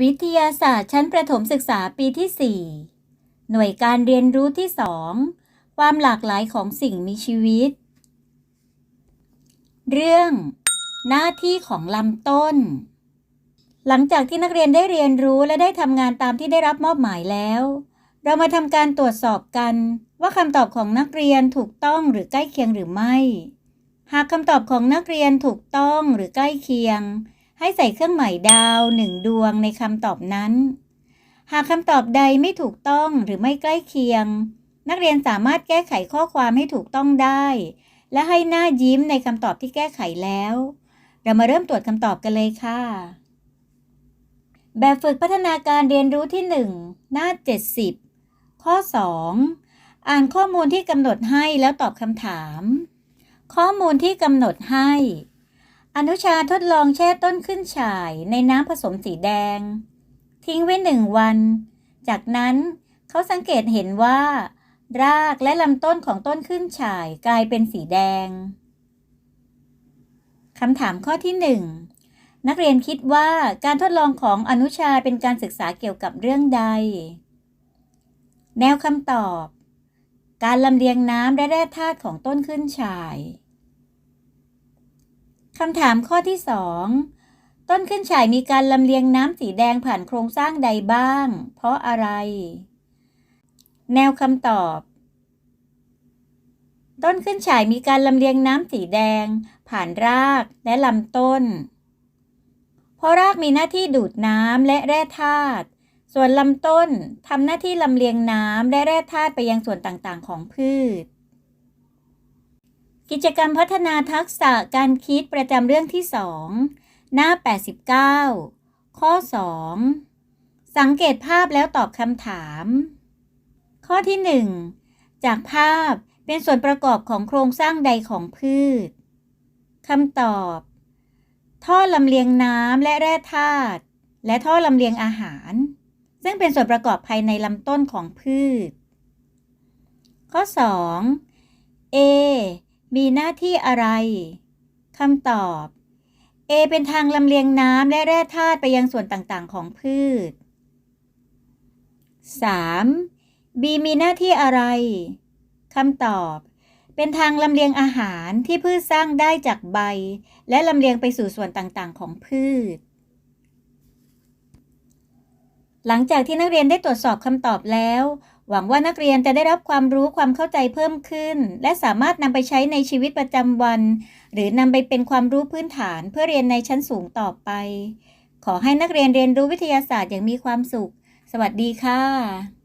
วิทยาศาสตร์ชั้นประถมศึกษาปีที่ 4 หน่วยการเรียนรู้ที่ 2 ความหลากหลายของสิ่งมีชีวิต เรื่อง หน้าที่ของลำต้น หลังจากที่นักเรียนได้เรียนรู้และได้ทำงานตามที่ได้รับมอบหมายแล้ว เรามาทำการตรวจสอบกันว่าคำตอบของนักเรียนถูกต้องหรือใกล้เคียงหรือไม่ หากคำตอบของนักเรียนถูกต้องหรือใกล้เคียง ให้ใส่เครื่องหมายดาวหนึ่งดวงในคำตอบนั้น หากคำตอบใดไม่ถูกต้องหรือไม่ใกล้เคียง นักเรียนสามารถแก้ไขข้อความให้ถูกต้องได้ และให้หน้ายิ้มในคำตอบที่แก้ไขแล้ว เรามาเริ่มตรวจคำตอบกันเลยค่ะ แบบฝึกพัฒนาการเรียนรู้ที่ 1 หน้า 70 ข้อ 2 อ่านข้อมูลที่กำหนดให้แล้วตอบคำถาม ข้อมูลที่กำหนดให้ อนุชาทดลองแช่ต้นขึ้นฉ่ายในน้ำผสมสีแดง ทิ้งไว้หนึ่งวัน จากนั้นเขาสังเกตเห็นว่า รากและลำต้นของต้นขึ้นฉ่ายกลายเป็นสีแดงคำถามข้อที่หนึ่งนักเรียนคิดว่าการทดลองของอนุชาเป็นการศึกษาเกี่ยวกับเรื่องใด แนวคำตอบ การลำเลียงน้ำและแร่ธาตุของต้นขึ้นฉ่าย คำถามข้อที่สองต้นขึ้นฉ่ายมีการลำเลียงน้ำสีแดงผ่านโครงสร้างใดบ้าง เพราะอะไร แนวคำตอบ ต้นขึ้นฉ่ายมีการลำเลียงน้ำสีแดง ผ่านรากและลำต้น เพราะรากมีหน้าที่ดูดน้ำและแร่ธาตุส่วนลำต้นทำหน้าที่ลำเลียงน้ำและแร่ธาตุไปยังส่วนต่างๆ ของพืช กิจกรรมพัฒนาทักษะการคิดประจำเรื่องที่ 2 หน้า 89 ข้อ 2 สังเกตภาพแล้วตอบคำถาม ข้อที่ 1 จากภาพเป็นส่วนประกอบของโครงสร้างใดของพืชคำตอบ ท่อลำเลียงน้ำและแร่ธาตุและท่อลำเลียงอาหาร ซึ่งเป็นส่วนประกอบภายในลำต้นของพืช ข้อ 2 A มีหน้าที่อะไรคำตอบ A เป็นทางลำเลียงน้ำและแร่ธาตุไปยังส่วนต่างๆ ของพืช 3. B มีหน้าที่อะไรคำตอบ เป็นทางลำเลียงอาหารที่พืชสร้างได้จากใบ และลำเลียงไปสู่ส่วนต่างๆ ของพืช หลังจากที่นักเรียนได้ตรวจสอบคำตอบแล้ว หวังว่านักเรียนจะได้รับความรู้ความเข้าใจเพิ่มขึ้น และสามารถนำไปใช้ในชีวิตประจำวัน หรือนำไปเป็นความรู้พื้นฐานเพื่อเรียนในชั้นสูงต่อไป ขอให้นักเรียนเรียนรู้วิทยาศาสตร์อย่างมีความสุข สวัสดีค่ะ